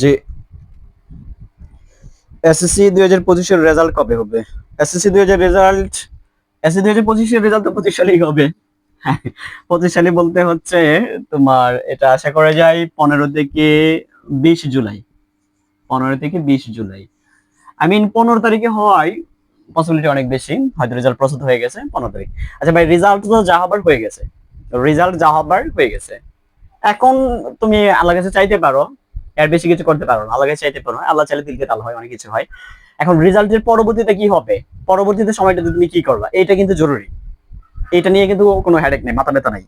যে এসএসসি দুই হাজার পঁচিশের রেজাল্ট কবে হবে? এসএসসি দুই হাজার রেজাল্ট এসএসসি দুই হাজার পঁচিশের রেজাল্ট তো পঁচিশ হবে। সালে বলতে হচ্ছে তোমার এটা আশা করা যায় পনেরো থেকে বিশ জুলাই। পনেরো থেকে বিশ জুলাই। আই মিন পনেরো তারিখে হয় পসিবিলিটি অনেক বেশি। হয়তো রেজাল্ট প্রস্তুত হয়ে গেছে পনেরো তারিখ। আচ্ছা ভাই রেজাল্ট তো যা হবার হয়ে গেছে। রেজাল্ট যা হবার হয়ে গেছে। এখন তুমি আল্লাহ কাছে চাইতে পারো এর বেশি কিছু করতে পারো না। আল্লাহ কাছে চাইতে পারো না। আল্লাহ চাইলে দিলকে তাল হয়, অনেক কিছু হয়। এখন রেজাল্টের পরবর্তীতে কি হবে? পরবর্তীতে সময়টাতে তুমি কি করবা? এটা কিন্তু জরুরি। এটা নিয়ে কিন্তু কোনো হেডেক নেই, মাথা ব্যথা নাই।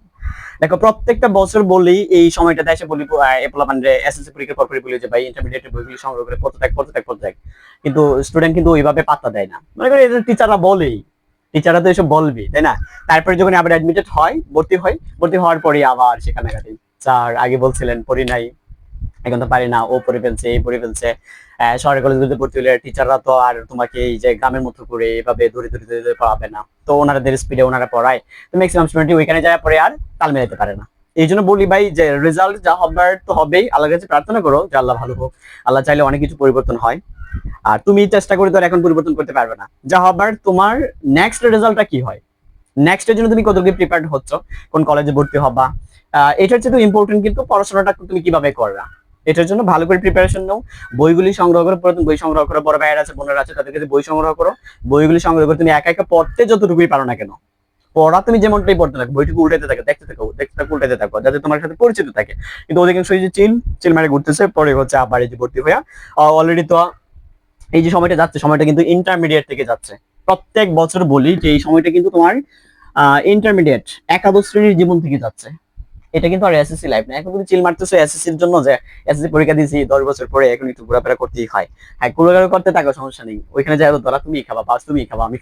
দেখো, প্রত্যেকটা বছর বলি এই সময়টাতে এসে বলি এপ্লামান্ডে এসএসসি পরীক্ষার পর বলি যে ভাই ইন্টারমিডিয়েটের বইগুলি সংগ্রহ করে পড়তে থাক পড়তে থাক পড়তে থাক। কিন্তু স্টুডেন্ট কিন্তু ওইভাবে পাত্তা দেয় না। মনে করি এটা টিচাররা বলেই। টিচাররা তো এসব বলবি, তাই না? তারপরে যখন আবার অ্যাডমিটেড হয়, ভর্তি হয়, ভর্তি হওয়ার পরে আবার সেখানে স্যার আগে বলছিলেন, পড়ি নাই। এখন তো পারি না, ও পড়ে ফেলছে, এই পড়ে ফেলছে। সরকারি কলেজে ভর্তি হলে টিচাররা তো আর তোমাকে এই যে গ্রামের মতো করে এভাবে ধরে ধরে ধরে ধরে পড়াবে না। তো ওনাদের স্পিডে ওনারা পড়ায়। তো ম্যাক্সিমাম স্টুডেন্ট ওইখানে যায় পরে আর তাল মেলাতে পারে না। এই জন্য বলি ভাই যে রেজাল্ট যা হবার তো হবেই। আল্লাহর কাছে প্রার্থনা করো যে আল্লাহ ভালো হোক। আল্লাহ চাইলে অনেক কিছু পরিবর্তন হয়। আর তুমি চেষ্টা করে তো এখন পরিবর্তন করতে পারবে না। যা হবার তোমার নেক্সট রেজাল্টটা কি হয়? নেক্সট এর জন্য তুমি কতটুকু প্রিপেয়ার্ড হচ্ছ? কোন কলেজে ভর্তি হবা? এটার চেয়ে ইম্পর্টেন্ট কিন্তু পড়াশোনাটা তুমি কীভাবে করবা? এটার জন্য ভালো করে প্রিপারেশন নাও। বইগুলি সংগ্রহ করো, পুরাতন বই সংগ্রহ করো, বড় ভাইয়ের আছে, বোনের আছে, তাদের কাছে বই সংগ্রহ করো। বইগুলি সংগ্রহ করে তুমি একা একা পড়তে যতটুকুই পারো না কেন। পড়া তুমি যেমনটাই পড়তে থাকো, বইটুকু উল্টাতে থাকো, দেখতে থাকো দেখতে থাকো উল্টাতে থাকো, যাতে তোমার সাথে পরিচিত থাকে। কিন্তু অধিকাংশ এই যে চিল চিল মারে ঘুরতেছে, পরে হচ্ছে আবার এই যে ভর্তি হইয়া অলরেডি তো এই যে সময়টা যাচ্ছে, সময়টা কিন্তু ইন্টারমিডিয়েট থেকে যাচ্ছে। প্রত্যেক বছর বলি যে এই সময়টা কিন্তু তোমার ইন্টারমিডিয়েট একাদশ শ্রেণির জীবন থেকে যাচ্ছে। এটা কিন্তু আর এসএসসি লাইফ না। এখন কিন্তু চিল মারতেছো এসএসসির জন্য যে এসএসসি পরীক্ষা দিয়েছি, দশ বছর পরে এখন একটু ঘোরাফেরা করতেই হয়। হ্যাঁ ঘোরাফেরা করতে থাকো সমস্যা নেই। ওইখানে যাই ধরা তুমি খাবা পাস তুমি খাবা, আমি